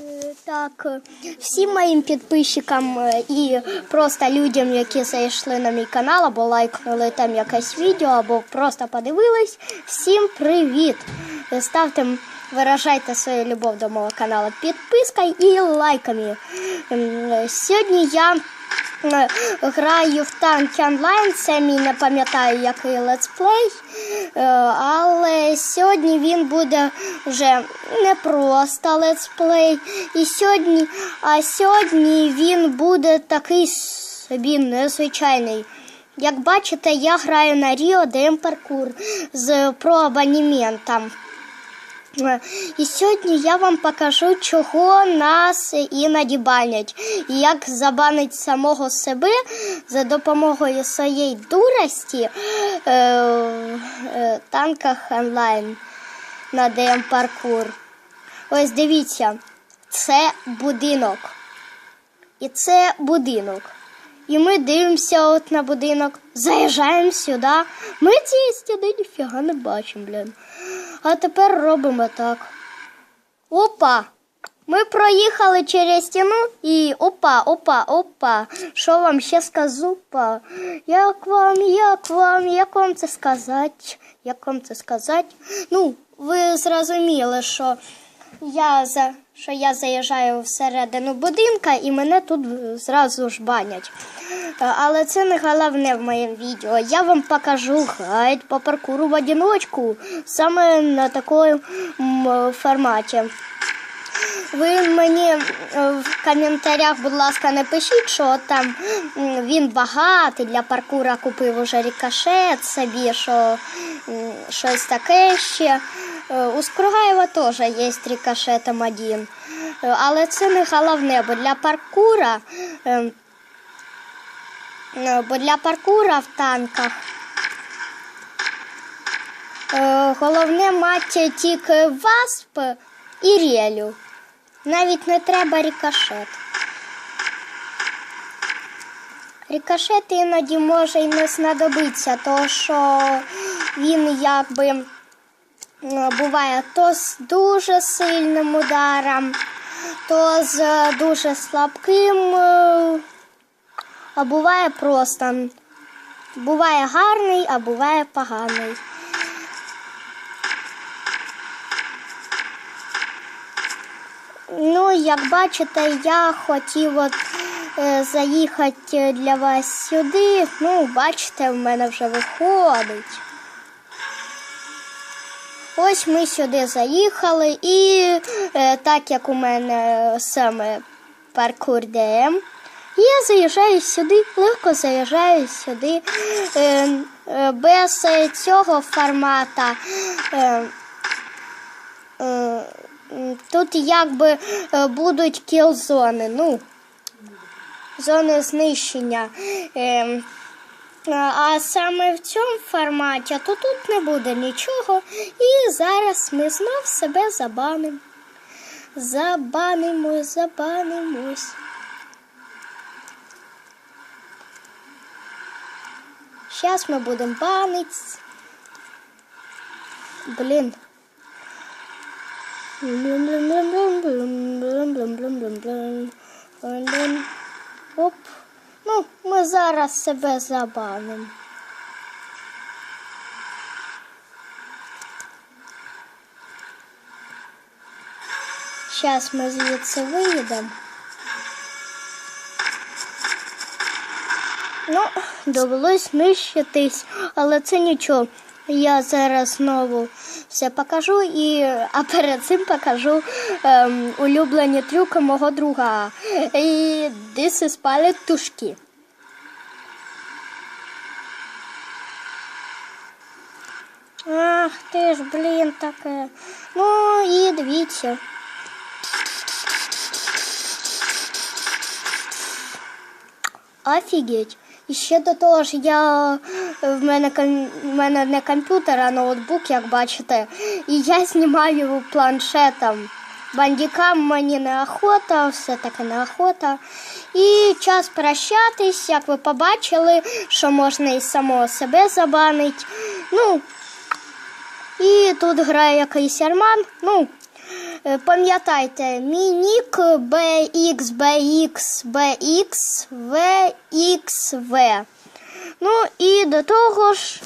Е, Так, е, всім моїм підписчикам е, і просто людям, які зайшли на мій канал, або лайкнули там якесь відео, або просто подивились. Всім привіт! Ставте, виражайте свою любов до мого каналу підпискою і лайками. Сьогодні я граю в танки онлайн. Мій не пам'ятаю який летсплей. Але сьогодні він буде вже не просто летсплей. І сьогодні, а сьогодні він буде такий собі незвичайний. Як бачите, я граю на Ріо ДМ з про абонементом. Е, І сьогодні я вам покажу, чого нас іноді банять, і як забанить самого себе за допомогою своєї дурості е, е, танках онлайн на ДМ паркур. Ось дивіться, це будинок. І це будинок. І ми дивимося от на будинок, заїжджаємо сюди. Ми цієї стіни ніфіга не бачимо, блін. А тепер робимо так. Опа! Ми проїхали через стіну і опа, опа, опа. Що вам ще скажу? Па? Як вам, як вам, як вам це сказати? Як вам це сказати? Ну, ви зрозуміли, що я за що я заїжджаю всередину будинка і мене тут зразу ж банять. Але це не головне в моєму відео. Я вам покажу гайд по паркуру в одиночку саме на такому форматі. Ви мені е, в коментарях, будь ласка, напишіть, що там він багатий для паркура купив уже рикошет собі, що щось таке ще. Е, У Скругаєва теж є рикошет М1. Е, Але це не головне, бо для паркура, е, бо для паркура в танках головне мати тільки васп і релю. Навіть не треба рикошет. Рикошет іноді може й не знадобитися, тому що він якби буває то з дуже сильним ударом, то з дуже слабким, е, а буває просто. Буває гарний, а буває поганий. Ну, як бачите, я хотів от, е, заїхати для вас сюди. Ну, бачите, в мене вже виходить. Ось ми сюди заїхали, і е, так як у мене саме паркур ДМ, я заїжджаю сюди, легко заїжджаю сюди е, е, без цього формата. Тут якби будуть кіл-зони, ну, зони знищення. А- саме в цьому форматі, то тут не буде нічого. І зараз ми знов себе забанимо. Забанимо, забанимось. Зараз ми будемо банить. Блін. Оп. Зараз себе забанимо. Зараз ми звідси виїдемо. Ну, довелось нищитись, але це нічого. Я зараз знову все покажу і а перед цим покажу ем, улюблені трюки мого друга. І диси спалять тушки. Ах ти ж, блін, таке. Ну і дивіться. Офігеть. І ще до того ж, я в мене в мене не комп'ютер, а ноутбук, як бачите, і я знімаю планшетом. Бандікам мені не охота, все таки не охота. І час прощатись, як ви побачили, що можна і самого себе забанити. Ну, і тут грає якийсь Арман. Ну, Е, Пам'ятайте, мій нік VXV. Ну і до того ж.